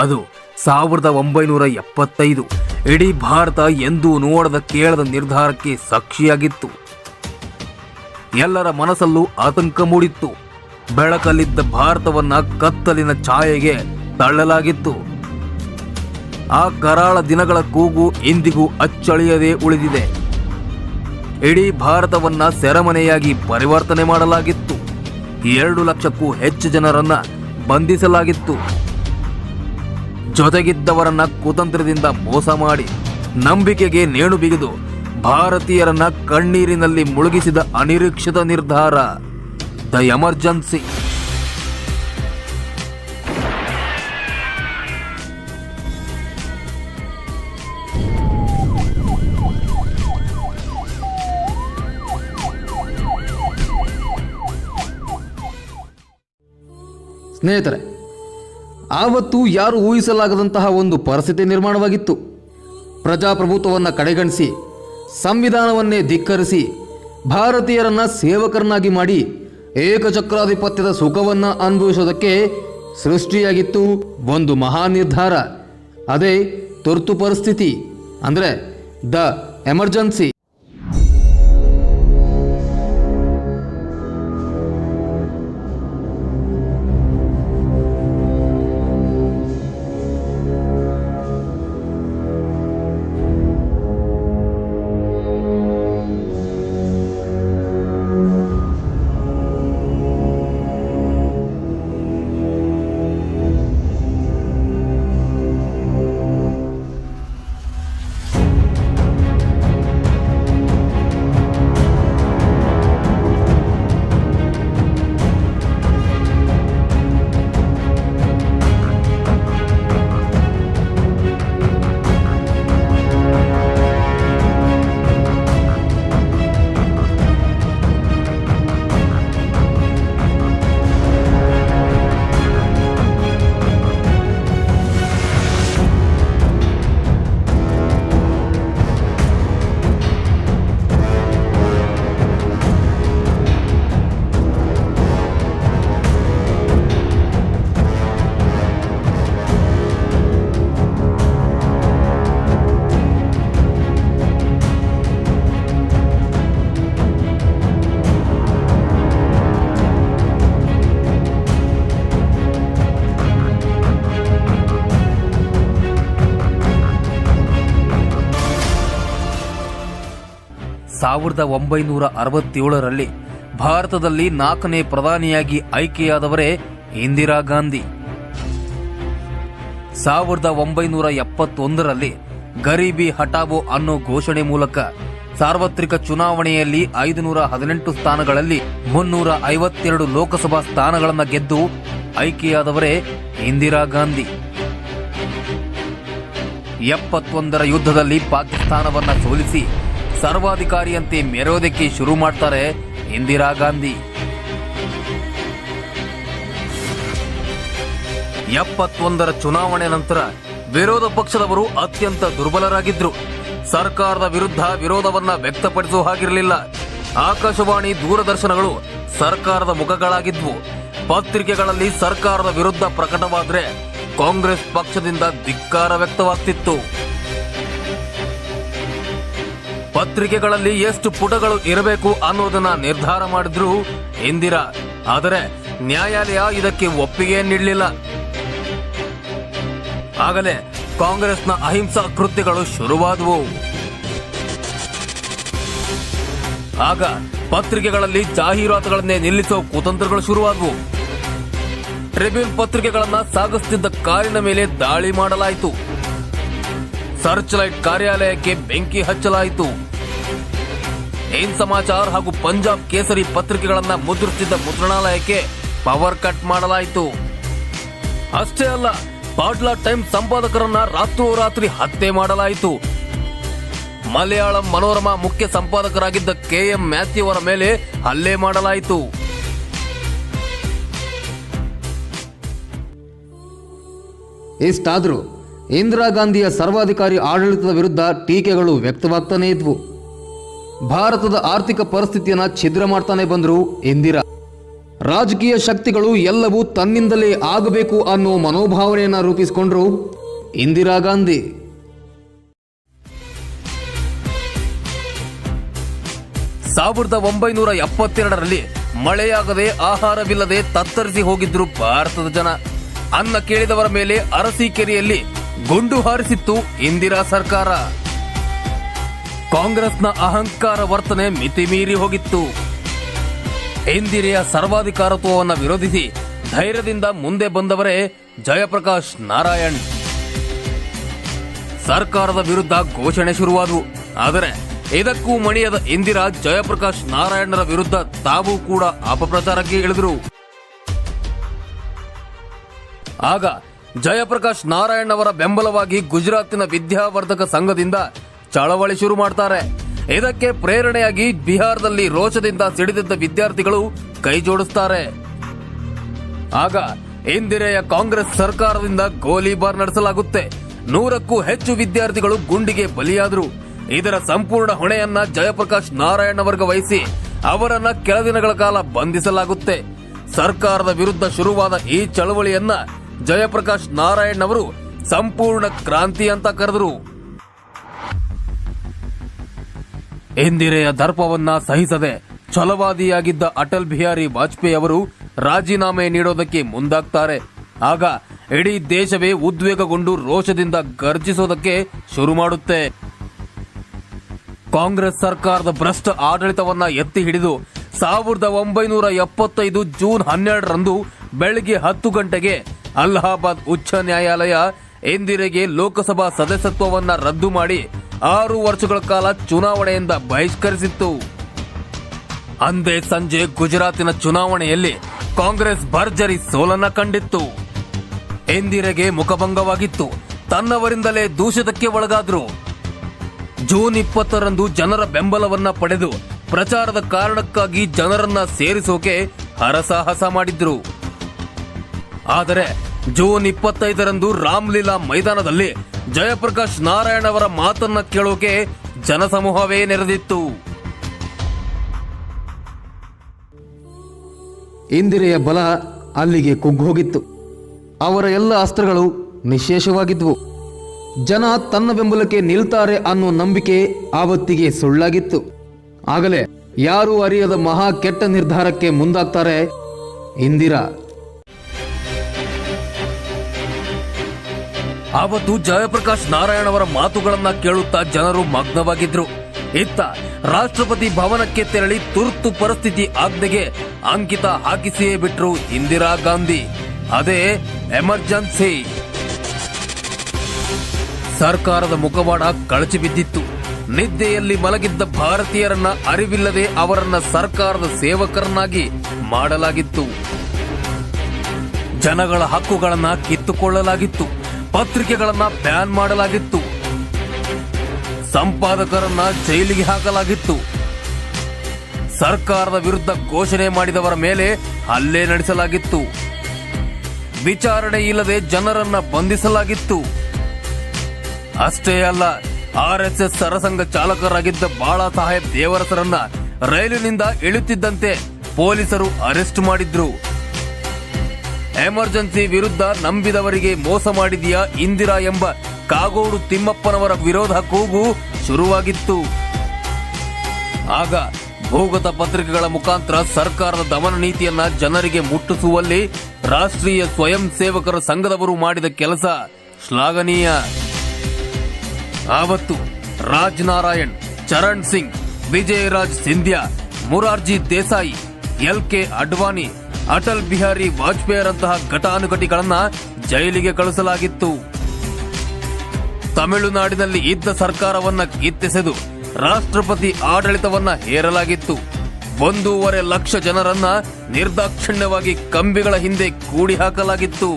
ಅದು ಸಾವಿರದ ಒಂಬೈನೂರ ಎಪ್ಪತ್ತೈದು. ಇಡೀ ಭಾರತ ಎಂದೂ ನೋಡದ ಕೇಳದ ನಿರ್ಧಾರಕ್ಕೆ ಸಾಕ್ಷಿಯಾಗಿತ್ತು. ಎಲ್ಲರ ಮನಸ್ಸಲ್ಲೂ ಆತಂಕ ಮೂಡಿತ್ತು. ಬೆಳಕಲ್ಲಿದ್ದ ಭಾರತವನ್ನ ಕತ್ತಲಿನ ಛಾಯೆಗೆ ತಳ್ಳಲಾಗಿತ್ತು. ಆ ಕರಾಳ ದಿನಗಳ ಕೂಗು ಇಂದಿಗೂ ಅಚ್ಚಳಿಯದೆ ಉಳಿದಿದೆ. ಇಡೀ ಭಾರತವನ್ನ ಸೆರೆಮನೆಯಾಗಿ ಪರಿವರ್ತನೆ ಮಾಡಲಾಗಿತ್ತು. ಎರಡು ಲಕ್ಷಕ್ಕೂ ಹೆಚ್ಚು ಜನರನ್ನ ಬಂಧಿಸಲಾಗಿತ್ತು. ಜೊತೆಗಿದ್ದವರನ್ನ ಕುತಂತ್ರದಿಂದ ಮೋಸ ಮಾಡಿ ನಂಬಿಕೆಗೆ ನೇಣು ಬಿಗಿದು ಭಾರತೀಯರನ್ನ ಕಣ್ಣೀರಿನಲ್ಲಿ ಮುಳುಗಿಸಿದ ಅನಿರೀಕ್ಷಿತ ನಿರ್ಧಾರ. The emergency. ಸ್ನೇಹಿತರೆ ಆವತ್ತು ಯಾರು ಊಹಿಸಲಾಗದಂತಹ ಒಂದು ಪರಿಸ್ಥಿತಿ ನಿರ್ಮಾಣವಾಗಿತ್ತು. ಪ್ರಜಾಪ್ರಭುತ್ವವನ್ನು ಕಡೆಗಣಿಸಿ, ಸಂವಿಧಾನವನ್ನೇ ಧಿಕ್ಕರಿಸಿ, ಭಾರತೀಯರನ್ನ ಸೇವಕರನ್ನಾಗಿ ಮಾಡಿ ಏಕಚಕ್ರಾಧಿಪತ್ಯದ ಸುಖವನ್ನು ಅನುಭವಿಸೋದಕ್ಕೆ ಸೃಷ್ಟಿಯಾಗಿತ್ತು ಒಂದು ಮಹಾ ನಿರ್ಧಾರ ಅದೇ ತುರ್ತು ಪರಿಸ್ಥಿತಿ. ಅಂದರೆ ದ ಎಮರ್ಜೆನ್ಸಿ. ಸಾವಿರದ ಒಂಬೈನೂರ ಅರವತ್ತೇಳರಲ್ಲಿ ಭಾರತದಲ್ಲಿ ನಾಲ್ಕನೇ ಪ್ರಧಾನಿಯಾಗಿ ಆಯ್ಕೆಯಾದವರೇ ಇಂದಿರಾ ಗಾಂಧಿ. ಸಾವಿರದ ಒಂಬೈನೂರ ಎಪ್ಪತ್ತೊಂದರಲ್ಲಿ ಗರೀಬಿ ಹಟಾವೋ ಅನ್ನೋ ಘೋಷಣೆ ಮೂಲಕ ಸಾರ್ವತ್ರಿಕ ಚುನಾವಣೆಯಲ್ಲಿ ಐದುನೂರ ಹದಿನೆಂಟು ಸ್ಥಾನಗಳಲ್ಲಿ ಮುನ್ನೂರ ಐವತ್ತೆರಡು ಲೋಕಸಭಾ ಸ್ಥಾನಗಳನ್ನು ಗೆದ್ದು ಆಯ್ಕೆಯಾದವರೇ ಇಂದಿರಾ ಗಾಂಧಿ. ಎಪ್ಪತ್ತೊಂದರ ಯುದ್ಧದಲ್ಲಿ ಪಾಕಿಸ್ತಾನವನ್ನು ಸೋಲಿಸಿ ಸರ್ವಾಧಿಕಾರಿಯಂತೆ ಮೆರೆಯೋದಕ್ಕೆ ಶುರು ಮಾಡ್ತಾರೆ ಇಂದಿರಾ ಗಾಂಧಿ. ಎಪ್ಪತ್ತೊಂದರ ಚುನಾವಣೆ ನಂತರ ವಿರೋಧ ಪಕ್ಷದವರು ಅತ್ಯಂತ ದುರ್ಬಲರಾಗಿದ್ರು. ಸರ್ಕಾರದ ವಿರುದ್ಧ ವಿರೋಧವನ್ನ ವ್ಯಕ್ತಪಡಿಸುವ ಹಾಗಿರಲಿಲ್ಲ. ಆಕಾಶವಾಣಿ ದೂರದರ್ಶನಗಳು ಸರ್ಕಾರದ ಮುಖಗಳಾಗಿದ್ವು. ಪತ್ರಿಕೆಗಳಲ್ಲಿ ಸರ್ಕಾರದ ವಿರುದ್ಧ ಪ್ರಕಟವಾದ್ರೆ ಕಾಂಗ್ರೆಸ್ ಪಕ್ಷದಿಂದ ಧಿಕ್ಕಾರ ವ್ಯಕ್ತವಾಗ್ತಿತ್ತು. ಪತ್ರಿಕೆಗಳಲ್ಲಿ ಎಷ್ಟು ಪುಟಗಳು ಇರಬೇಕು ಅನ್ನೋದನ್ನ ನಿರ್ಧಾರ ಮಾಡಿದ್ರು ಇಂದಿರಾ. ಆದರೆ ನ್ಯಾಯಾಲಯ ಇದಕ್ಕೆ ಒಪ್ಪಿಗೆ ನೀಡಲಿಲ್ಲ. ಆಗಲೇ ಕಾಂಗ್ರೆಸ್ನ ಅಹಿಂಸಾ ಕೃತ್ಯಗಳು ಶುರುವಾದವು. ಆಗ ಪತ್ರಿಕೆಗಳಲ್ಲಿ ಜಾಹೀರಾತುಗಳನ್ನೇ ನಿಲ್ಲಿಸೋ ಕುತಂತ್ರಗಳು ಶುರುವಾದವು. ಟ್ರಿಬ್ಯೂನ್ ಪತ್ರಿಕೆಗಳನ್ನ ಸಾಗಿಸುತ್ತಿದ್ದ ಕಾರಿನ ಮೇಲೆ ದಾಳಿ ಮಾಡಲಾಯಿತು. ಸರ್ಚ್ ಲೈಟ್ ಕಾರ್ಯಾಲಯಕ್ಕೆ ಬೆಂಕಿ ಹಚ್ಚಲಾಯಿತು. ಏನ್ ಸಮಾಚಾರ ಹಾಗೂ ಪಂಜಾಬ್ ಕೇಸರಿ ಪತ್ರಿಕೆಗಳನ್ನ ಮುದ್ರಿಸಿದ್ದ ಮುದ್ರಣಾಲಯಕ್ಕೆ ಪವರ್ ಕಟ್ ಮಾಡಲಾಯಿತು. ಅಷ್ಟೇ ಅಲ್ಲ, ಪಾಟ್ಲಾ ಟೈಮ್ ಸಂಪಾದಕರನ್ನ ರಾತ್ರೋರಾತ್ರಿ ಹತ್ಯೆ ಮಾಡಲಾಯಿತು. ಮಲಯಾಳಂ ಮನೋರಮಾ ಮುಖ್ಯ ಸಂಪಾದಕರಾಗಿದ್ದ ಕೆ ಎಂ ಮ್ಯಾಥ್ಯೂ ಅವರ ಮೇಲೆ ಹಲ್ಲೆ ಮಾಡಲಾಯಿತು. ಇಷ್ಟಾದರೂ ಇಂದಿರಾ ಗಾಂಧಿಯ ಸರ್ವಾಧಿಕಾರಿ ಆಡಳಿತದ ವಿರುದ್ಧ ಟೀಕೆಗಳು ವ್ಯಕ್ತವಾಗ್ತಾನೇ ಇದ್ವು. ಭಾರತದ ಆರ್ಥಿಕ ಪರಿಸ್ಥಿತಿಯನ್ನ ಛಿದ್ರ ಮಾಡ್ತಾನೆ ಬಂದರು ಇಂದಿರಾ. ರಾಜಕೀಯ ಶಕ್ತಿಗಳು ಎಲ್ಲವೂ ತನ್ನಿಂದಲೇ ಆಗಬೇಕು ಅನ್ನೋ ಮನೋಭಾವನೆಯನ್ನು ರೂಪಿಸಿಕೊಂಡ್ರು ಇಂದಿರಾ ಗಾಂಧಿ. ಸಾವಿರದ ಒಂಬೈನೂರ ಎಪ್ಪತ್ತೆರಡರಲ್ಲಿ ಮಳೆಯಾಗದೆ ಆಹಾರವಿಲ್ಲದೆ ತತ್ತರಿಸಿ ಹೋಗಿದ್ರು ಭಾರತದ ಜನ. ಅನ್ನ ಕೇಳಿದವರ ಮೇಲೆ ಅರಸೀಕೆರೆಯಲ್ಲಿ ಗುಂಡು ಹಾರಿಸಿತ್ತು ಇಂದಿರಾ ಸರ್ಕಾರ. ಕಾಂಗ್ರೆಸ್ನ ಅಹಂಕಾರ ವರ್ತನೆ ಮಿತಿಮೀರಿ ಹೋಗಿತ್ತು. ಇಂದಿರೆಯ ಸರ್ವಾಧಿಕಾರತ್ವವನ್ನು ವಿರೋಧಿಸಿ ಧೈರ್ಯದಿಂದ ಮುಂದೆ ಬಂದವರೇ ಜಯಪ್ರಕಾಶ್ ನಾರಾಯಣ್. ಸರ್ಕಾರದ ವಿರುದ್ಧ ಘೋಷಣೆ ಶುರುವಾದವು. ಆದರೆ ಇದಕ್ಕೂ ಮಣಿಯದ ಇಂದಿರಾ ಜಯಪ್ರಕಾಶ್ ನಾರಾಯಣರ ವಿರುದ್ಧ ತಾವು ಕೂಡ ಅಪಪ್ರಚಾರಕ್ಕೆ ಇಳಿದರು. ಆಗ ಜಯಪ್ರಕಾಶ್ ನಾರಾಯಣ್ ಅವರ ಬೆಂಬಲವಾಗಿ ಗುಜರಾತಿನ ವಿದ್ಯಾವರ್ಧಕ ಸಂಘದಿಂದ ಚಳವಳಿ ಶುರು ಮಾಡ್ತಾರೆ. ಇದಕ್ಕೆ ಪ್ರೇರಣೆಯಾಗಿ ಬಿಹಾರದಲ್ಲಿ ರೋಷದಿಂದ ಸಿಡಿದಿದ್ದ ವಿದ್ಯಾರ್ಥಿಗಳು ಕೈ ಜೋಡಿಸ್ತಾರೆ. ಆಗ ಇಂದಿರೆಯ ಕಾಂಗ್ರೆಸ್ ಸರ್ಕಾರದಿಂದ ಗೋಲಿಬಾರ್ ನಡೆಸಲಾಗುತ್ತೆ. ನೂರಕ್ಕೂ ಹೆಚ್ಚು ವಿದ್ಯಾರ್ಥಿಗಳು ಗುಂಡಿಗೆ ಬಲಿಯಾದರು. ಇದರ ಸಂಪೂರ್ಣ ಹೊಣೆಯನ್ನ ಜಯಪ್ರಕಾಶ್ ನಾರಾಯಣ್ ಅವರಿಗೆ ವಹಿಸಿ ಅವರನ್ನ ಕೆಲ ದಿನಗಳ ಕಾಲ ಬಂಧಿಸಲಾಗುತ್ತೆ. ಸರ್ಕಾರದ ವಿರುದ್ಧ ಶುರುವಾದ ಈ ಚಳವಳಿಯನ್ನ ಜಯಪ್ರಕಾಶ್ ನಾರಾಯಣ್ ಅವರು ಸಂಪೂರ್ಣ ಕ್ರಾಂತಿ ಅಂತ ಕರೆದರು. ಇಂದಿರೆಯ ದರ್ಪವನ್ನ ಸಹಿಸದೆ ಛಲವಾದಿಯಾಗಿದ್ದ ಅಟಲ್ ಬಿಹಾರಿ ವಾಜಪೇಯಿ ಅವರು ರಾಜೀನಾಮೆ ನೀಡೋದಕ್ಕೆ ಮುಂದಾಗ್ತಾರೆ. ಆಗ ಇಡೀ ದೇಶವೇ ಉದ್ವೇಗಗೊಂಡು ರೋಷದಿಂದ ಗರ್ಜಿಸೋದಕ್ಕೆ ಶುರು ಮಾಡುತ್ತೆ. ಕಾಂಗ್ರೆಸ್ ಸರ್ಕಾರದ ಭ್ರಷ್ಟ ಆಡಳಿತವನ್ನ ಎತ್ತಿ ಹಿಡಿದು ಸಾವಿರದ ಒಂಬೈನೂರ ಎಪ್ಪತ್ತೈದು ಜೂನ್ ಹನ್ನೆರಡರಂದು ಬೆಳಗ್ಗೆ ಹತ್ತು ಗಂಟೆಗೆ ಅಲಹಾಬಾದ್ ಉಚ್ಚ ನ್ಯಾಯಾಲಯ ಇಂದಿರೆಗೆ ಲೋಕಸಭಾ ಸದಸ್ಯತ್ವವನ್ನ ರದ್ದು ಮಾಡಿ ಆರು ವರ್ಷಗಳ ಕಾಲ ಚುನಾವಣೆಯಿಂದ ಬಹಿಷ್ಕರಿಸಿತ್ತು. ಅಂದೇ ಸಂಜೆ ಗುಜರಾತಿನ ಚುನಾವಣೆಯಲ್ಲಿ ಕಾಂಗ್ರೆಸ್ ಭರ್ಜರಿ ಸೋಲನ್ನ ಕಂಡಿತ್ತು. ಎಂದಿರೆಗೆ ಮುಖಭಂಗವಾಗಿತ್ತು. ತನ್ನವರಿಂದಲೇ ದೂಷಿತಕ್ಕೆ ಒಳಗಾದ್ರು. ಜೂನ್ ಇಪ್ಪತ್ತರಂದು ಜನರ ಬೆಂಬಲವನ್ನ ಪಡೆದು ಪ್ರಚಾರದ ಕಾರಣಕ್ಕಾಗಿ ಜನರನ್ನ ಸೇರಿಸೋಕೆ ಹರಸಾಹಸ ಮಾಡಿದ್ರು. ಆದರೆ ಜೂನ್ ಇಪ್ಪತ್ತೈದರಂದು ರಾಮ್ಲೀಲಾ ಮೈದಾನದಲ್ಲಿ ಜಯಪ್ರಕಾಶ್ ನಾರಾಯಣ್ ಅವರ ಮಾತನ್ನ ಕೇಳೋಕೆ ಜನಸಮೂಹವೇ ನೆರೆದಿತ್ತು. ಇಂದಿರೆಯ ಬಲ ಅಲ್ಲಿಗೆ ಕುಗ್ಗೋಗಿತ್ತು. ಅವರ ಎಲ್ಲ ಅಸ್ತ್ರಗಳು ನಿಶೇಷವಾಗಿದ್ವು. ಜನ ತನ್ನ ಬೆಂಬಲಕ್ಕೆ ನಿಲ್ತಾರೆ ಅನ್ನೋ ನಂಬಿಕೆ ಆವತ್ತಿಗೆ ಸುಳ್ಳಾಗಿತ್ತು. ಆಗಲೇ ಯಾರೂ ಅರಿಯದ ಮಹಾ ಕೆಟ್ಟ ನಿರ್ಧಾರಕ್ಕೆ ಮುಂದಾಗ್ತಾರೆ ಇಂದಿರಾ. ಆವತ್ತು ಜಯಪ್ರಕಾಶ್ ನಾರಾಯಣ್ ಅವರ ಮಾತುಗಳನ್ನ ಕೇಳುತ್ತಾ ಜನರು ಮಗ್ನವಾಗಿದ್ರು. ಇತ್ತ ರಾಷ್ಟ್ರಪತಿ ಭವನಕ್ಕೆ ತೆರಳಿ ತುರ್ತು ಪರಿಸ್ಥಿತಿ ಆಜ್ಞೆಗೆ ಅಂಕಿತ ಹಾಕಿಸಿಯೇ ಬಿಟ್ರು ಇಂದಿರಾ ಗಾಂಧಿ. ಅದೇ ಎಮರ್ಜೆನ್ಸಿ. ಸರ್ಕಾರದ ಮುಖವಾಡ ಕಳಚಿ ಬಿದ್ದಿತ್ತು. ನಿದ್ದೆಯಲ್ಲಿ ಮಲಗಿದ್ದ ಭಾರತೀಯರನ್ನ ಅರಿವಿಲ್ಲದೆ ಅವರನ್ನ ಸರ್ಕಾರದ ಸೇವಕರನ್ನಾಗಿ ಮಾಡಲಾಗಿತ್ತು. ಜನಗಳ ಹಕ್ಕುಗಳನ್ನ ಕಿತ್ತುಕೊಳ್ಳಲಾಗಿತ್ತು. ಪತ್ರಿಕೆಗಳನ್ನ ಬ್ಯಾನ್ ಮಾಡಲಾಗಿತ್ತು. ಸಂಪಾದಕರನ್ನ ಜೈಲಿಗೆ ಹಾಕಲಾಗಿತ್ತು. ಸರ್ಕಾರದ ವಿರುದ್ಧ ಘೋಷಣೆ ಮಾಡಿದವರ ಮೇಲೆ ಹಲ್ಲೆ ನಡೆಸಲಾಗಿತ್ತು. ವಿಚಾರಣೆ ಇಲ್ಲದೆ ಜನರನ್ನ ಬಂಧಿಸಲಾಗಿತ್ತು. ಅಷ್ಟೇ ಅಲ್ಲ ಆರ್ಎಸ್ಎಸ್ ಸರಸಂಘ ಚಾಲಕರಾಗಿದ್ದ ಬಾಳಾ ಸಾಹೇಬ್ ದೇವರಸರನ್ನ ರೈಲಿನಿಂದ ಇಳುತ್ತಿದ್ದಂತೆ ಪೊಲೀಸರು ಅರೆಸ್ಟ್ ಮಾಡಿದ್ರು. ಎಮರ್ಜೆನ್ಸಿ ವಿರುದ್ಧ ನಂಬಿದವರಿಗೆ ಮೋಸ ಮಾಡಿದೆಯಾ ಇಂದಿರಾ ಎಂಬ ಕಾಗೋಡು ತಿಮ್ಮಪ್ಪನವರ ವಿರೋಧ ಕೂಗು ಶುರುವಾಗಿತ್ತು. ಆಗ ಭೂಗತ ಪತ್ರಿಕೆಗಳ ಮುಖಾಂತರ ಸರ್ಕಾರದ ದಮನ ನೀತಿಯನ್ನ ಜನರಿಗೆ ಮುಟ್ಟಿಸುವಲ್ಲಿ ರಾಷ್ಟ್ರೀಯ ಸ್ವಯಂ ಸೇವಕರ ಸಂಘದವರು ಮಾಡಿದ ಕೆಲಸ ಶ್ಲಾಘನೀಯ. ಆವತ್ತು ರಾಜ್ ನಾರಾಯಣ್ ಚರಣ್ ಸಿಂಗ್, ವಿಜಯರಾಜ್ ಸಿಂಧ್ಯಾ, ಮುರಾರ್ಜಿ ದೇಸಾಯಿ, ಎಲ್ ಕೆ ಅಡ್ವಾಣಿ ಅಟಲ್ ಬಿಹಾರಿ ವಾಜಪೇಯಿರಂತಹ ಘಟಾನುಘಟಿಗಳನ್ನ ಜೈಲಿಗೆ ಕಳಿಸಲಾಗಿತ್ತು ತಮಿಳುನಾಡಿನಲ್ಲಿ ಇದ್ದ ಸರ್ಕಾರವನ್ನ ಕಿತ್ತೆಸೆದು ರಾಷ್ಟ್ರಪತಿ ಆಡಳಿತವನ್ನ ಹೇರಲಾಗಿತ್ತು. ಒಂದೂವರೆ ಲಕ್ಷ ಜನರನ್ನ ನಿರ್ದಾಕ್ಷಿಣ್ಯವಾಗಿ ಕಂಬಿಗಳ ಹಿಂದೆ ಕೂಡಿ ಹಾಕಲಾಗಿತ್ತು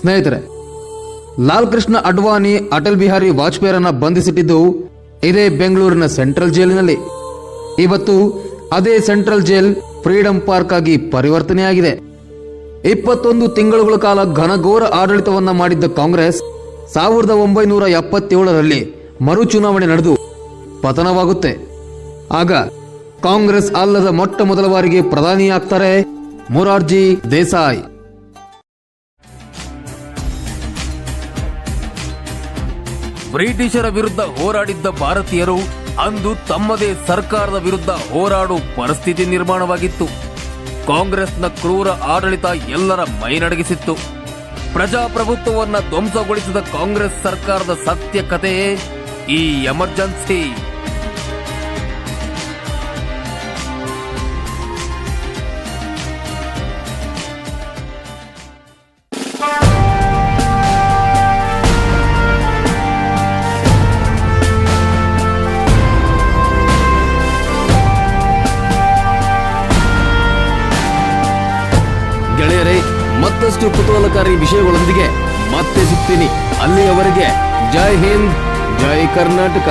ಸ್ನೇಹಿತರೆ ಲಾಲ್ ಕೃಷ್ಣ ಅಡ್ವಾಣಿ ಅಟಲ್ ಬಿಹಾರಿ ವಾಜಪೇಯಿರನ್ನ ಬಂಧಿಸಿಟ್ಟಿದ್ದು ಇದೇ ಬೆಂಗಳೂರಿನ ಸೆಂಟ್ರಲ್ ಜೈಲಿನಲ್ಲಿ. ಇವತ್ತು ಅದೇ ಸೆಂಟ್ರಲ್ ಜೈಲ್ ಫ್ರೀಡಂ ಪಾರ್ಕ್ ಆಗಿ ಪರಿವರ್ತನೆಯಾಗಿದೆ. ಇಪ್ಪತ್ತೊಂದು ತಿಂಗಳುಗಳ ಕಾಲ ಘನಘೋರ ಆಡಳಿತವನ್ನ ಮಾಡಿದ್ದ ಕಾಂಗ್ರೆಸ್ ಸಾವಿರದ ಒಂಬೈನೂರ ಎಪ್ಪತ್ತೇಳರಲ್ಲಿ ಮರು ಚುನಾವಣೆ ನಡೆದು ಪತನವಾಗುತ್ತೆ. ಆಗ ಕಾಂಗ್ರೆಸ್ ಅಲ್ಲದ ಮೊಟ್ಟ ಮೊದಲ ಬಾರಿಗೆ ಪ್ರಧಾನಿಯಾಗ್ತಾರೆ ಮೊರಾರ್ಜಿ ದೇಸಾಯಿ. ಬ್ರಿಟಿಷರ ವಿರುದ್ಧ ಹೋರಾಡಿದ್ದ ಭಾರತೀಯರು ಅಂದು ತಮ್ಮದೇ ಸರ್ಕಾರದ ವಿರುದ್ಧ ಹೋರಾಡುವ ಪರಿಸ್ಥಿತಿ ನಿರ್ಮಾಣವಾಗಿತ್ತು. ಕಾಂಗ್ರೆಸ್ನ ಕ್ರೂರ ಆಡಳಿತ ಎಲ್ಲರ ಮೈನಡಗಿಸಿತ್ತು. ಪ್ರಜಾಪ್ರಭುತ್ವವನ್ನು ಧ್ವಂಸಗೊಳಿಸಿದ ಕಾಂಗ್ರೆಸ್ ಸರ್ಕಾರದ ಸತ್ಯ ಕಥೆಯೇ ಈ ಎಮರ್ಜೆನ್ಸಿ. ಮತ್ತಷ್ಟು ಕುತೂಹಲಕಾರಿ ವಿಷಯಗಳೊಂದಿಗೆ ಮತ್ತೆ ಸಿಗ್ತೀನಿ. ಅಲ್ಲಿಯವರೆಗೆ ಜೈ ಹಿಂದ್ ಜೈ ಕರ್ನಾಟಕ.